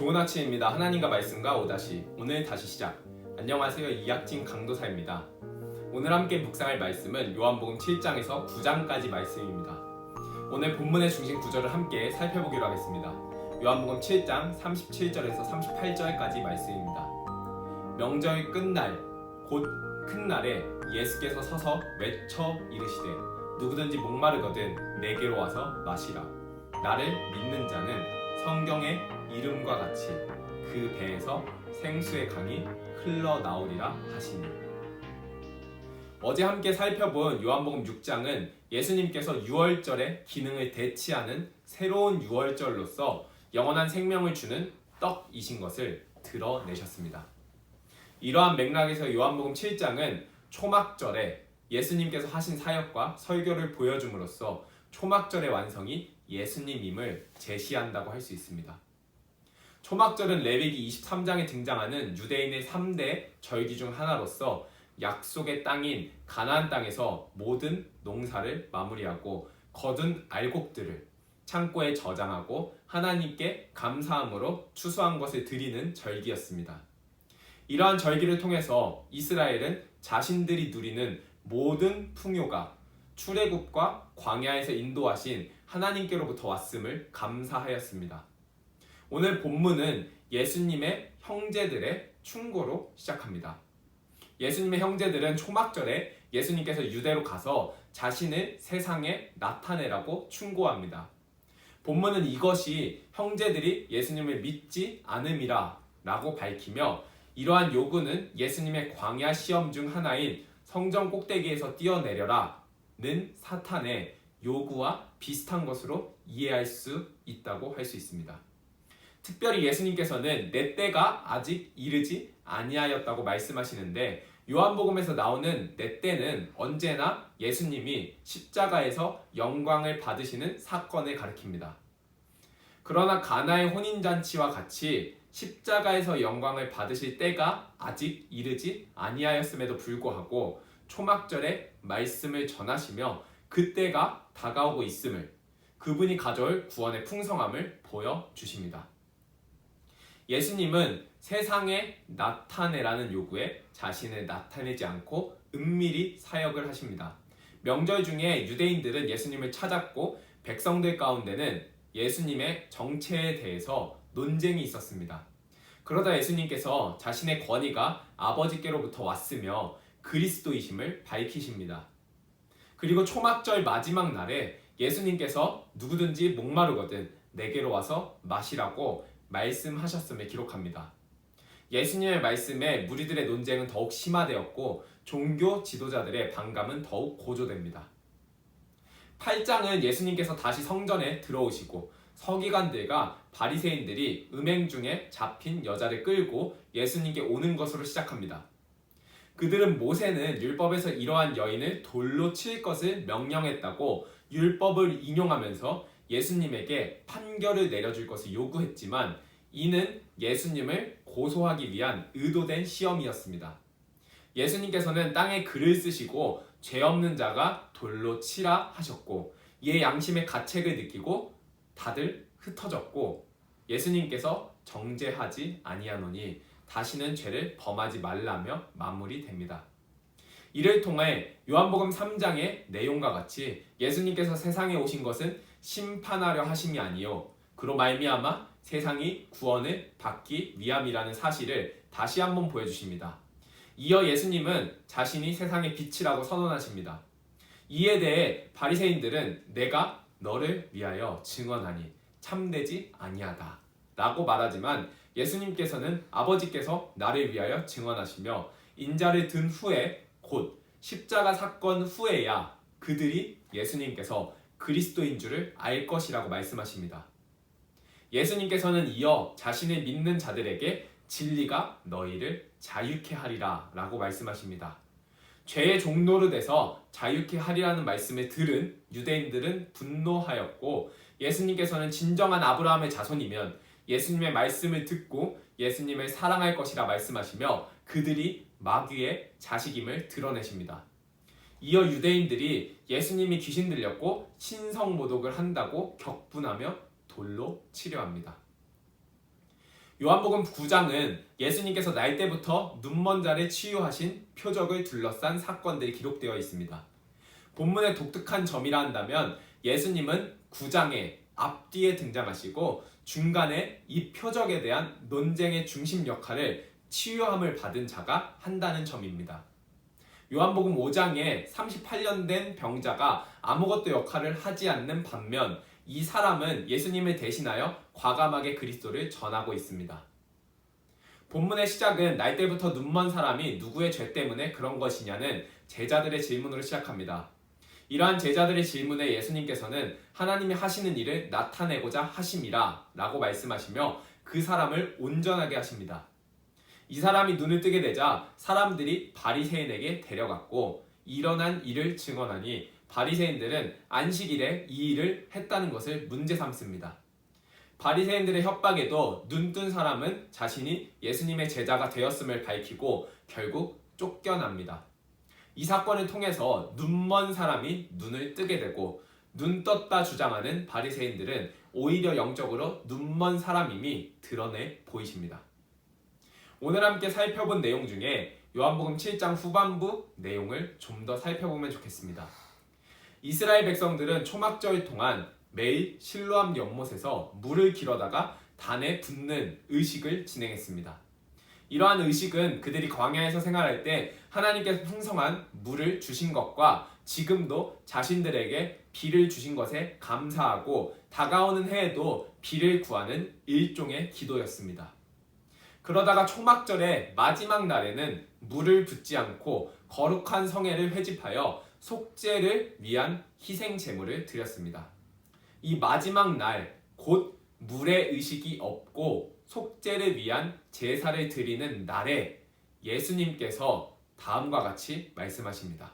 좋은 아침입니다. 하나님과 말씀과 오다시 오늘 다시 시작. 안녕하세요. 이학진 강도사입니다. 오늘 함께 묵상할 말씀은 요한복음 7장에서 9장까지 말씀입니다. 오늘 본문의 중심 구절을 함께 살펴보기로 하겠습니다. 요한복음 7장 37절에서 38절까지 말씀입니다. 명절 끝날 곧 큰 날에 예수께서 서서 외쳐 이르시되 누구든지 목마르거든 내게로 와서 마시라. 나를 믿는 자는 성경의 이름과 같이 그 배에서 생수의 강이 흘러나오리라 하시니 어제 함께 살펴본 요한복음 6장은 예수님께서 유월절의 기능을 대치하는 새로운 유월절로서 영원한 생명을 주는 떡이신 것을 드러내셨습니다. 이러한 맥락에서 요한복음 7장은 초막절에 예수님께서 하신 사역과 설교를 보여줌으로써 초막절의 완성이 예수님임을 제시한다고 할 수 있습니다. 초막절은 레위기 23장에 등장하는 유대인의 3대 절기 중 하나로서 약속의 땅인 가나안 땅에서 모든 농사를 마무리하고 거둔 알곡들을 창고에 저장하고 하나님께 감사함으로 추수한 것을 드리는 절기였습니다. 이러한 절기를 통해서 이스라엘은 자신들이 누리는 모든 풍요가 출애굽과 광야에서 인도하신 하나님께로부터 왔음을 감사하였습니다. 오늘 본문은 예수님의 형제들의 충고로 시작합니다. 예수님의 형제들은 초막절에 예수님께서 유대로 가서 자신을 세상에 나타내라고 충고합니다. 본문은 이것이 형제들이 예수님을 믿지 않음이라 라고 밝히며 이러한 요구는 예수님의 광야 시험 중 하나인 성전 꼭대기에서 뛰어내려라 는 사탄의 요구와 비슷한 것으로 이해할 수 있다고 할 수 있습니다. 특별히 예수님께서는 내 때가 아직 이르지 아니하였다고 말씀하시는데 요한복음에서 나오는 내 때는 언제나 예수님이 십자가에서 영광을 받으시는 사건을 가리킵니다. 그러나 가나의 혼인잔치와 같이 십자가에서 영광을 받으실 때가 아직 이르지 아니하였음에도 불구하고 초막절에 말씀을 전하시며 그때가 다가오고 있음을 그분이 가져올 구원의 풍성함을 보여주십니다. 예수님은 세상에 나타내라는 요구에 자신을 나타내지 않고 은밀히 사역을 하십니다. 명절 중에 유대인들은 예수님을 찾았고 백성들 가운데는 예수님의 정체에 대해서 논쟁이 있었습니다. 그러다 예수님께서 자신의 권위가 아버지께로부터 왔으며 그리스도이심을 밝히십니다. 그리고 초막절 마지막 날에 예수님께서 누구든지 목마르거든 내게로 와서 마시라고 말씀하셨음을 기록합니다. 예수님의 말씀에 무리들의 논쟁은 더욱 심화되었고 종교 지도자들의 반감은 더욱 고조됩니다. 8장은 예수님께서 다시 성전에 들어오시고 서기관들과 바리새인들이 음행 중에 잡힌 여자를 끌고 예수님께 오는 것으로 시작합니다. 그들은 모세는 율법에서 이러한 여인을 돌로 칠 것을 명령했다고 율법을 인용하면서 예수님에게 판결을 내려줄 것을 요구했지만 이는 예수님을 고소하기 위한 의도된 시험이었습니다. 예수님께서는 땅에 글을 쓰시고 죄 없는 자가 돌로 치라 하셨고 이에 양심의 가책을 느끼고 다들 흩어졌고 예수님께서 정죄하지 아니하노니 다시는 죄를 범하지 말라며 마무리됩니다. 이를 통해 요한복음 3장의 내용과 같이 예수님께서 세상에 오신 것은 심판하려 하심이 아니요 그로 말미암아 세상이 구원을 받기 위함이라는 사실을 다시 한번 보여주십니다. 이어 예수님은 자신이 세상의 빛이라고 선언하십니다. 이에 대해 바리새인들은 내가 너를 위하여 증언하니 참되지 아니하다 라고 말하지만 예수님께서는 아버지께서 나를 위하여 증언하시며 인자를 든 후에 곧 십자가 사건 후에야 그들이 예수님께서 그리스도인 줄을 알 것이라고 말씀하십니다. 예수님께서는 이어 자신을 믿는 자들에게 진리가 너희를 자유케 하리라 라고 말씀하십니다. 죄의 돼서 자유케 하리라는 말씀을 들은 유대인들은 분노하였고 예수님께서는 진정한 아브라함의 자손이면 예수님의 말씀을 듣고 예수님을 사랑할 것이라 말씀하시며 그들이 마귀의 자식임을 드러내십니다. 이어 유대인들이 예수님이 귀신 들렸고 신성 모독을 한다고 격분하며 돌로 치료합니다. 요한복음 9장은 예수님께서 날 때부터 눈먼 자를 치유하신 표적을 둘러싼 사건들이 기록되어 있습니다. 본문의 독특한 점이라 한다면 예수님은 9장의 앞뒤에 등장하시고 중간에 이 표적에 대한 논쟁의 중심 역할을 치유함을 받은 자가 한다는 점입니다. 요한복음 5장에 38년 된 병자가 아무것도 역할을 하지 않는 반면 이 사람은 예수님을 대신하여 과감하게 그리스도를 전하고 있습니다. 본문의 시작은 날 때부터 눈먼 사람이 누구의 죄 때문에 그런 것이냐는 제자들의 질문으로 시작합니다. 이러한 제자들의 질문에 예수님께서는 하나님이 하시는 일을 나타내고자 하심이라 라고 말씀하시며 그 사람을 온전하게 하십니다. 이 사람이 눈을 뜨게 되자 사람들이 바리새인에게 데려갔고 일어난 일을 증언하니 바리새인들은 안식일에 이 일을 했다는 것을 문제 삼습니다. 바리새인들의 협박에도 눈뜬 사람은 자신이 예수님의 제자가 되었음을 밝히고 결국 쫓겨납니다. 이 사건을 통해서 눈먼 사람이 눈을 뜨게 되고 눈 떴다 주장하는 바리새인들은 오히려 영적으로 눈먼 사람임이 드러내 보이십니다. 오늘 함께 살펴본 내용 중에 요한복음 7장 후반부 내용을 좀 더 살펴보면 좋겠습니다. 이스라엘 백성들은 초막절 동안 매일 실로암 연못에서 물을 길어다가 단에 붓는 의식을 진행했습니다. 이러한 의식은 그들이 광야에서 생활할 때 하나님께서 풍성한 물을 주신 것과 지금도 자신들에게 비를 주신 것에 감사하고 다가오는 해에도 비를 구하는 일종의 기도였습니다. 그러다가 초막절의 마지막 날에는 물을 붓지 않고 거룩한 성회를 회집하여 속죄를 위한 희생 제물을 드렸습니다. 이 마지막 날 곧 물의 의식이 없고 속죄를 위한 제사를 드리는 날에 예수님께서 다음과 같이 말씀하십니다.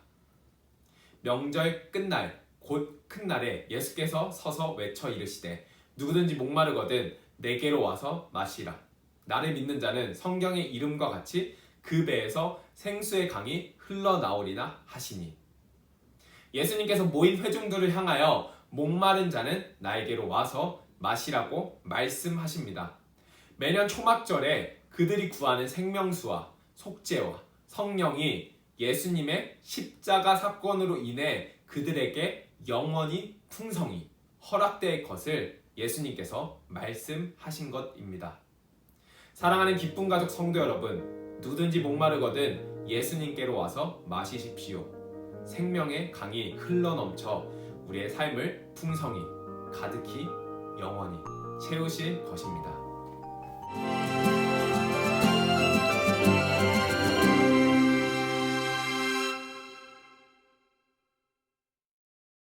명절 끝날 곧 큰 날에 예수께서 서서 외쳐 이르시되 누구든지 목마르거든 내게로 와서 마시라. 나를 믿는 자는 성경의 이름과 같이 그 배에서 생수의 강이 흘러나오리나 하시니 예수님께서 모인 회중들을 향하여 목마른 자는 나에게로 와서 마시라고 말씀하십니다. 매년 초막절에 그들이 구하는 생명수와 속죄와 성령이 예수님의 십자가 사건으로 인해 그들에게 영원히 풍성히 허락될 것을 예수님께서 말씀하신 것입니다. 사랑하는 기쁜 가족 성도 여러분, 누든지 목마르거든 예수님께로 와서 마시십시오. 생명의 강이 흘러넘쳐 우리의 삶을 풍성히, 가득히, 영원히 채우실 것입니다.